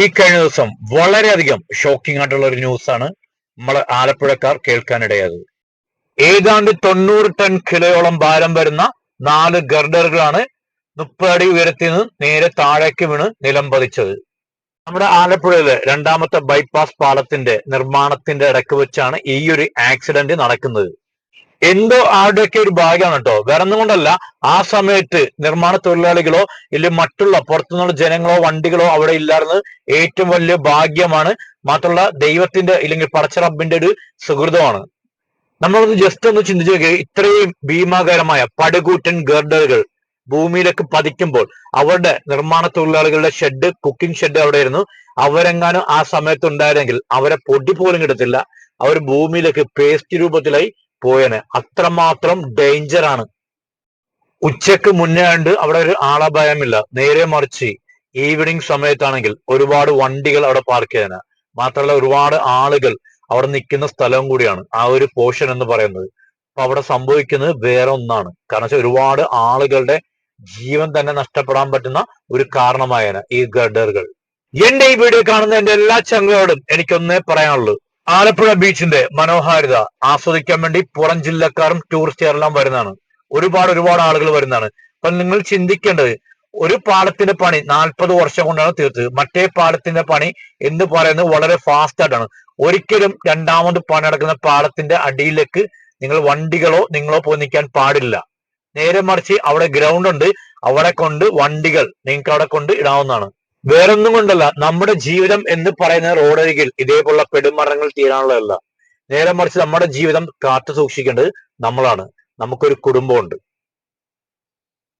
ഈ കഴിഞ്ഞ ദിവസം വളരെയധികം ഷോക്കിംഗ് ആയിട്ടുള്ള ഒരു ന്യൂസാണ് നമ്മൾ ആലപ്പുഴക്കാർ കേൾക്കാനിടയായത്. ഏതാണ്ട് തൊണ്ണൂറ് ടൺ കിലോയോളം ഭാരം വരുന്ന നാല് ഗർഡറുകളാണ് മുപ്പടി ഉയരത്തിൽ നിന്ന് നേരെ താഴേക്ക് വീണ് നിലം പതിച്ചത്. നമ്മുടെ ആലപ്പുഴയിലെ രണ്ടാമത്തെ ബൈപ്പാസ് പാലത്തിന്റെ നിർമ്മാണത്തിന്റെ ഇടയ്ക്ക് വെച്ചാണ് ഈ ഒരു ആക്സിഡന്റ് നടക്കുന്നത്. എന്തോ ആരുടെയൊക്കെ ഒരു ഭാഗ്യമാണ് കേട്ടോ. വേറെ ഒന്നും കൊണ്ടല്ല. ആ സമയത്ത് നിർമ്മാണ തൊഴിലാളികളോ ഇല്ലെങ്കിൽ മറ്റുള്ള പുറത്തുനിന്നുള്ള ജനങ്ങളോ വണ്ടികളോ അവിടെ ഇല്ലായിരുന്നത് ഏറ്റവും വലിയ ഭാഗ്യമാണ്. മാത്രമല്ല ദൈവത്തിന്റെ ഇല്ലെങ്കിൽ പടച്ച റബ്ബിന്റെ ഒരു സുഹൃതമാണ്. നമ്മളൊന്ന് ജസ്റ്റ് ഒന്ന് ചിന്തിച്ചു നോക്കിയാൽ ഇത്രയും ഭീമാകരമായ പടുകൂറ്റൻ ഗർഡറുകൾ ഭൂമിയിലേക്ക് പതിക്കുമ്പോൾ അവരുടെ നിർമ്മാണ തൊഴിലാളികളുടെ ഷെഡ് കുക്കിംഗ് ഷെഡ് അവിടെയായിരുന്നു അവരെങ്ങാനും ആ സമയത്ത് ഉണ്ടായിരുന്നെങ്കിൽ അവരെ പൊടി പോലും കിട്ടത്തില്ല. അവർ ഭൂമിയിലേക്ക് പേസ്റ്റ് രൂപത്തിലായി പോയനെ. അത്രമാത്രം ഡേഞ്ചർ ആണ്. ഉച്ചയ്ക്ക് മുന്നേ ഉണ്ട് അവിടെ ഒരു ആളഭയമില്ല നേരെ മറിച്ച് ഈവനിങ് സമയത്താണെങ്കിൽ ഒരുപാട് വണ്ടികൾ അവിടെ പാർക്ക് ചെയ്യാന് മാത്രമല്ല ഒരുപാട് ആളുകൾ അവിടെ നിൽക്കുന്ന സ്ഥലവും കൂടിയാണ്. ആ ഒരു പോർഷൻ എന്ന് പറയുന്നത്. അപ്പൊ അവിടെ സംഭവിക്കുന്നത് വേറെ ഒന്നാണ്. കാരണം വെച്ചാൽ ഒരുപാട് ആളുകളുടെ ജീവൻ തന്നെ നഷ്ടപ്പെടാൻ പറ്റുന്ന ഒരു കാരണമായന ഈ ഗഡറുകൾ. എന്റെ ഈ വീഡിയോ കാണുന്ന എന്റെ എല്ലാ ചങ്ങളോടും എനിക്കൊന്നേ പറയാനുള്ളൂ. ആലപ്പുഴ ബീച്ചിന്റെ മനോഹാരിത ആസ്വദിക്കാൻ വേണ്ടി പുറം ജില്ലക്കാരും ടൂറിസ്റ്റുകാരെല്ലാം വരുന്നതാണ്. ഒരുപാട് ഒരുപാട് ആളുകൾ വരുന്നതാണ്. അപ്പൊ നിങ്ങൾ ചിന്തിക്കേണ്ടത് ഒരു പാലത്തിന്റെ പണി നാൽപ്പത് വർഷം കൊണ്ടാണ് തീർത്തത്. മറ്റേ പാലത്തിന്റെ പണി എന്ന് പറയുന്നത് വളരെ ഫാസ്റ്റ് ആയിട്ടാണ്. ഒരിക്കലും രണ്ടാമത് പണി നടക്കുന്ന പാലത്തിന്റെ അടിയിലേക്ക് നിങ്ങൾ വണ്ടികളോ നിങ്ങളോ പോയി നിൽക്കാൻ പാടില്ല. നേരെ മറിച്ച് അവിടെ ഗ്രൗണ്ട് ഉണ്ട്. അവിടെ കൊണ്ട് വണ്ടികൾ നിങ്ങൾക്ക് അവിടെ കൊണ്ട് ഇടാവുന്നതാണ്. വേറൊന്നും കൊണ്ടല്ല. നമ്മുടെ ജീവിതം എന്ന് പറയുന്ന റോഡരികിൽ ഇതേപോലുള്ള പെടുമരങ്ങൾ തീരാനുള്ളതല്ല. നേരെ മറിച്ച് നമ്മുടെ ജീവിതം കാത്തു സൂക്ഷിക്കേണ്ടത് നമ്മളാണ്. നമുക്കൊരു കുടുംബമുണ്ട്.